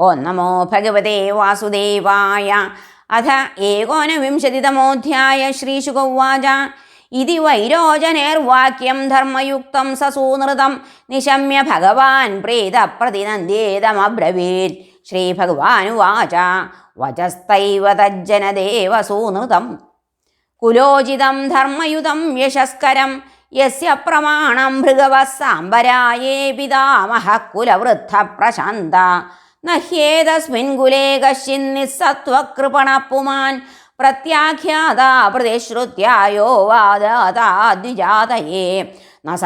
ഓം നമോ ഭഗവതേ വാസുദേവായ. അഥ ഏകോനവിംശതിതമോധ്യായ ശ്രീശുഗൗവാച ഇതി വൈരോചനേർവാക്യം ധർമ്മയുക്തം സസൂനൃതം നിശമ്യ ഭഗവാൻ പ്രീതപ്രതിനന്ദേതമബ്രവീത്. ശ്രീഭഗവാനുവാച വചസ്തൈവ തജ്ജനദേവ സൂനൃതം. കുലോചിതം ധർമ്മയുതം യശസ്കരം. യസ്യ പ്രമാണം ഭൃഗവ സാംബരായേ പിതാമഹ കുലവൃദ്ധ പ്രശാന്ത. നഹ്യേതസ്മിൻ കുലേ കശ്ചിന്നിസ്സത്വകൃപണ പുമാൻ പ്രത്യാഖ്യാതാ പ്രതിശ്രുത്യായോ വാദാദ്വിജാതയേ. ന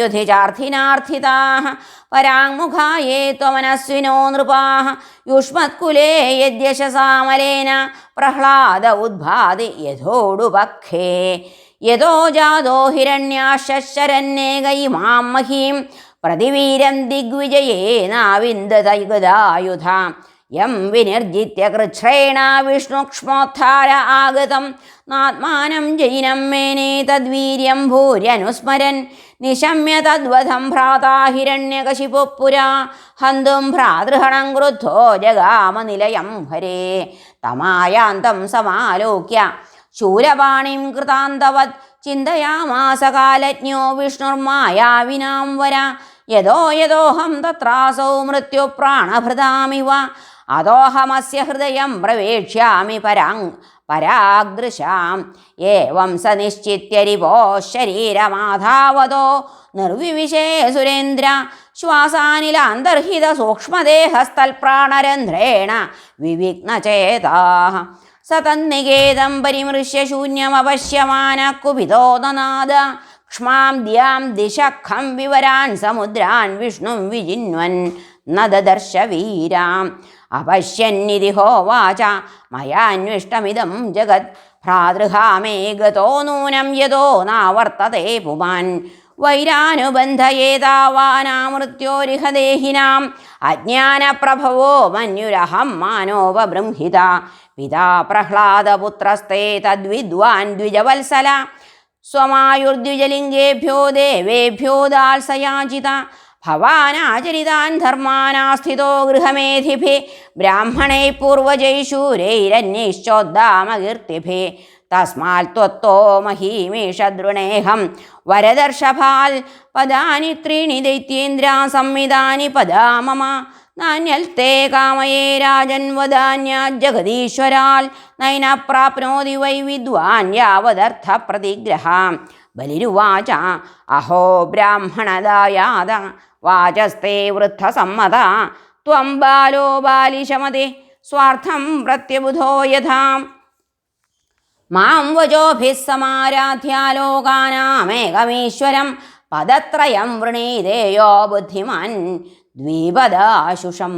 യുധിചാർത്ഥിനാർത്ഥിതാः പരാങ്മുഖായേ ത്വമനസ്വിനോ നൃപാ യുഷ്മത്കുലേ യദ്യശസാമലേന. പ്രഹ്ലാദ ഉദ്ഭാതി യഥോടുപക്ഷേ യഥോ ജാതോ ഹിരണ്യാശരന്നേകയിമാം മഹീം. പ്രതിവീരം ദിഗ്വിജയേനാവിന്ദതയുഗതായുധാം യം വിനിർജിത്യ കൃച്ഛ്രേണ വിഷ്ണുക്ഷ്മോത്ഥാര ആഗതം. നാത്മാനം ജൈനം മേനേ തദ്വീര്യം ഭൂര്യനുസ്മരൻ. നിശമ്യ തദ്വധം ഭ്രാതാ ഹിരണ്യകശിപുപുരാ. ഹന്തും ഭ്രാതൃഹണം ക്രുദ്ധോ ജഗാമനിലയം ഹരേ. തമായാന്തം സമാലോക്യ. ശൂലപാണിം കൃതാന്തവത് ചിന്തയാമാസ കാലജ്ഞോ വിഷ്ണുർമായാവിനാം വര. യഥോ യഥോഹം തത്രാസോ തത്രാസൗ മൃത്യുപ്രാണഭൃതാമിവ അതോഹമസ്യ ഹൃദയം പ്രവേക്ഷ്യാമി പരാങ് പരാഗ്രശാം ഏവം സ നിശ്ചിത്യരിവോ ശരീരമാധാവതോ. നിർവിവിശേ സുരേന്ദ്ര ശ്വാസാനിലാന്തർഹിത സൂക്ഷ്മദേഹസ്ഥൽപ്രാണരന്ധ്രേണ വിവിഘ്നചേതാ സ തന്നികേതം പരിമൃശ്യ ശൂന്യമപശ്യമാന കുപിതോ നനാദ ക്ഷ്മാം ദ്യാം ദിശഖം വിവരാൻ സമുദ്രാൻ വിഷ്ണും വിജിന്വൻ നദദർശ വീരാം അപശ്യന്നിതി ഹോവാച മയാന്വിഷ്ടമിതം ജഗത് ഭ്രാതൃഹാമേ ഗതോ നൂനം യതോ നാവർത്തതേ പുമാൻ. വൈരാനുബന്ധയേതാവാനാമൃത്യോരിഹദേഹിനാം. അജ്ഞാനപ്രഭവോ മന്യുരഹം മാനോപബൃംഹിത. പിതാ പ്രഹ്ലാദപുത്രസ്തേ തദ്വിദ്വാൻ ദ്വിജവത്സല. സ്വമായുർദ്വിജലിംഗേഭ്യോ ദേവേഭ്യോ ദാൽസയാചിത ഭവാനാചരിതാൻ ധർമാനാസ്ഥിതോ ഗൃഹമേധിഭി. ബ്രാഹ്മണൈ പൂർവജൈശൂരൈരന്യൈശ്ചോദ്ദാമകീർത്തിഭി തസ്മാൽ ത്വത്തോ മഹീമീഷദ്രുണേഹം. വരദർഷഭാൽ പദാനി ത്രീണി ദൈത്യേന്ദ്ര സംവിധാനി പദാ മമ. നാന്യൽത്തെ കാമയേ രാജൻ വദാന്യാജഗദീശ്വരാൽ നൈന പ്രാപ്നോതി വൈ വിദ്വാൻ യാവദർത്ഥ പ്രതിഗ്രഹാം. ബലിരുവാച അഹോ ബ്രാഹ്മണദായാത. വാചസ്തേ വൃദ്ധസമ്മത. ത്വം ബാലോ ബാലിശമതേ സ്വാർത്ഥം പ്രത്യബുധോ യഥാം. മാം വചോഭിः സമാരാധ്യാലോകാനാമേകമീശ്വരം പദത്രയം വൃണീതേയോ ബുദ്ധിമാൻ ദ്വിപദാശുഷം.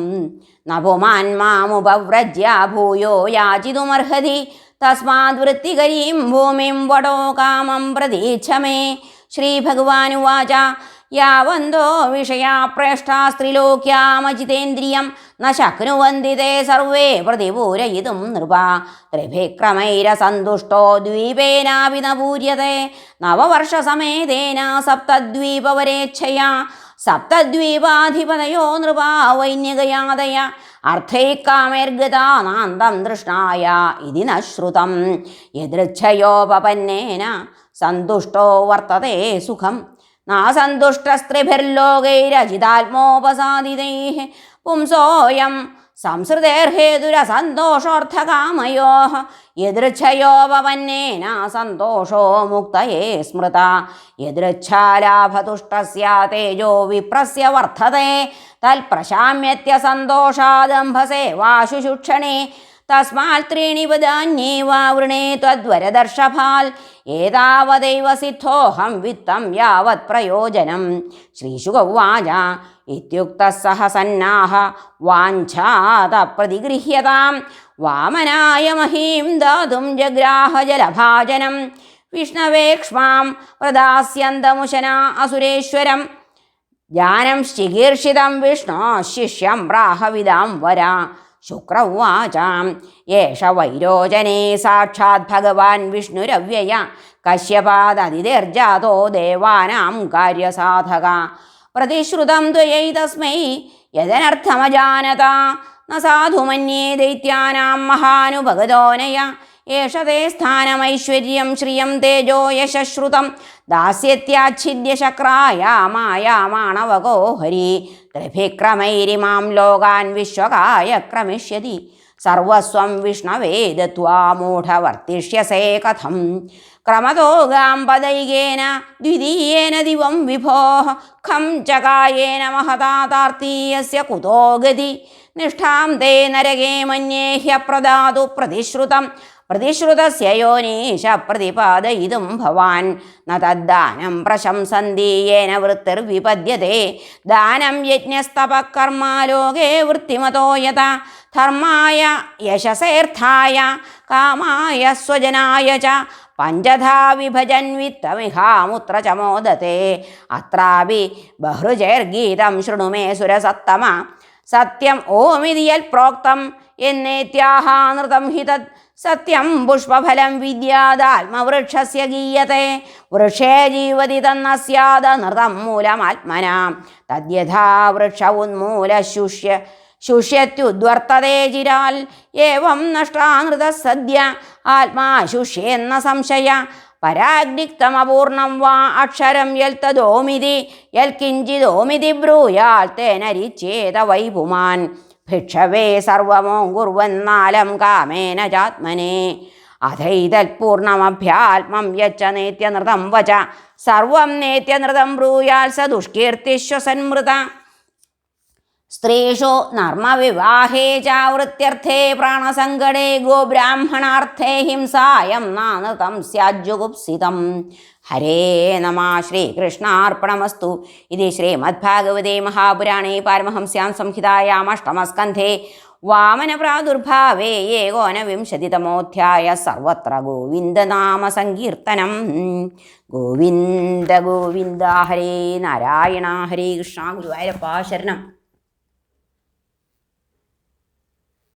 നപുമാൻ മാമുപവ്രജ്യ ഭൂയോ യാചിതുമർഹതി തസ്മാത് വൃത്തികരീം ഭൂമിം വടോ കാമം പ്രതീച്ഛ മേ ശ്രീഭഗവാനുവാച യാവന്തോ വിഷയാ പ്രേഷ്ഠാ സ്ത്രീലോക്യാമജിതേന്ദ്രിയം ന ശക്നുവന്തി തേ സർവേ പ്രതിപൂരയിതും നൃപ. ത്രിഭിക്രമൈരസന്തുഷ്ടോ ദ്വീപേനാവിന പൂര്യതേ നവവർഷസമേതേന സപ്തദ്വീപവരേച്ഛയാ. സപ്തദ്വീപാധിപതയോ നൃപാ വൈന്യകയാതയ. അർത്ഥൈക്കാമേർഗതാനാന്തം തൃഷ്ണായ ഇതി ന ശ്രുതം. യദൃച്ഛയോപപന്നേന സന്തുഷ്ടോ വർത്തതേ സുഖം. നാസന്തുഷ്ടസ്ത്രിഭിർലോകൈരജിതാത്മോപസാദിതൈ പുംസോയം സംസൃതേർഹേതുരസന്തോഷോർത്ഥകാമയോ യദൃച്ഛയോപപന്നേന സന്തോഷോ മുക്തയേ സ്മൃത. യദൃച്ഛാലാഭതുഷ്ടസ്യ തേജോ വിപ്രസ്യ വർദ്ധത്തെ തൽപ്രശാമ്യത്യ സന്തോഷാദംഭസേ വാശുശുക്ഷണേ. തസ്മാൽ ത്രീണി വദാന്യേവ വൃണേ ത്വദ്വരദർഷഭാൽ ഏതാവദൈവ സിദ്ധോഹം വിത്തം യാവത് പ്രയോജനം. ശ്രീശുകൗവാച ഇത്യുക്തഃ സഹ സന്നാഹ വാഞ്ചാത പ്രതിഗൃഹ്യതാം വാമനായ മഹീം ദാതും ജഗ്രാഹ ജലഭാജനം വിഷ്ണവേക്ഷ്മാം പ്രദാസ്യന്തമുശന അസുരേശ്വരം. ജാനം ചികീർഷിതം വിഷ്ണോ ശിഷ്യം പ്രാഹവിതാം വര. ശുക്ര ഉവാച ഏഷ വൈരോചനേ സാക്ഷാത് ഭഗവാൻ വിഷ്ണുരവ്യയ. കശ്യപാദതിർജാതോ ദേവാനാം കാര്യസാധക. പ്രതിശ്രുതം ത്വയൈതസ്മൈ. യദനർത്ഥമജാനത ന സാധുമന്യേ ദൈത്യാനാം മഹാനുഭഗതോനയ. ഏഷ തേ സ്ഥാനമൈശ്വര്യം ശ്രിയം തേജോ യശശ്രുതം. ദാസ്യത്യാച്ഛിദ്യ മായാമാണവകോ ഹരി. रभिक्रमैरिमां लोकान् विश्वकाय क्रमिष्यति। सर्वस्वं विष्णवे दत्वा मूढवर्तिष्यसे कथं? क्रमतो गाम्बदैकेन द्वितीयेन दिवं विभोः। खं चकायेन महतातार्तीयस्य कुतो गति। निष्ठां ते नरके मन्ये ह्यप्रदातु प्रतिश्रुत പ്രതിശ്രുതസ്യ യോനീശ പ്രതിപാദയിതും ഭവാൻ. ന തദ്ദാനം പ്രശംസന്തി യേന വൃത്തിർവിപദ്യത്തെ ദാനം യജ്ഞസ്തപകർമാലോകേ വൃത്തിമതോ യഥ. ധർമായ യശസേർത്ഥായ കാമായ സ്വജനായ ച. പഞ്ചധാ വിഭജൻ വിത്തമിഹാമുത്ര ചമോദത്തെ മോദത്തെ അത്രാപി ബഹൃജൈർഗീതം ശൃണുമേ സുരസത്തമ. സത്യം ഓമിതിയൽ പ്രോക്തം. എന്നേത്യാഹാനൃതം നൃതം തത് സത്യം പുഷ്പഫലം വിദ്യാതാത്മവൃക്ഷസ്യ ഗീയത്തെ. വൃക്ഷേ ജീവതി തന്ന സ്യാദ നൃതം മൂലമാത്മന. തദ്യഥാ വൃക്ഷ ഉന്മൂല ശുഷ്യ ശുഷ്യത്യുദ്വർത്തതേ ചിരാൽ ഏവം നഷ്ടാനൃത സദ്യ ആത്മാ ശുഷ്യെന്ന സംശയ. പരാഗ്നിക്തമപൂർണം വാ അക്ഷരം യൽ തദോമിതി യൽ കിഞ്ചിതോമിതി ബ്രൂയാൽ തേനരിച്ചേത വൈ പുമാൻ ഭിക്ഷവേ സർവമോ കുർവന്നാലം കാമേന ചാത്മനെ. അഥൈതൽപൂർണമഭ്യാത്മം യച്ച നേത്യനൃതം വച. സർവം നേത്യനൃതം ബ്രൂയാൽ സ ദുഷ്കീർത്തിശ്വസന്മൃത. സ്ത്രീഷു നർമ്മവിവാഹേ ചാവൃത്യർത്ഥേ പ്രാണസങ്കടേ ഗോബ്രാഹ്മണാർത്ഥേ ഹിംസായം നാനൃതം സ്യാജുഗുപ്സിതം ഹരേ നമ ശ്രീകൃഷ്ണാർപ്പണമസ്തു. ഇത് ശ്രീമദ്ഭാഗവതേ മഹാപുരാണേ പാരമഹംസ്യാം സംഹിതായാമഷ്ടമസ്കന്ധേ വാമനപ്രാദുർഭാവേ ഏകോനവിംശതിതമോധ്യായ സർവത്ര ഗോവിന്ദനാമ സങ്കീർത്തനം. ഗോവിന്ദ ഗോവിന്ദ ഹരേ നാരായണ ഹരേ കൃഷ്ണ ഗുരുവായൂരപ്പ ശരണം.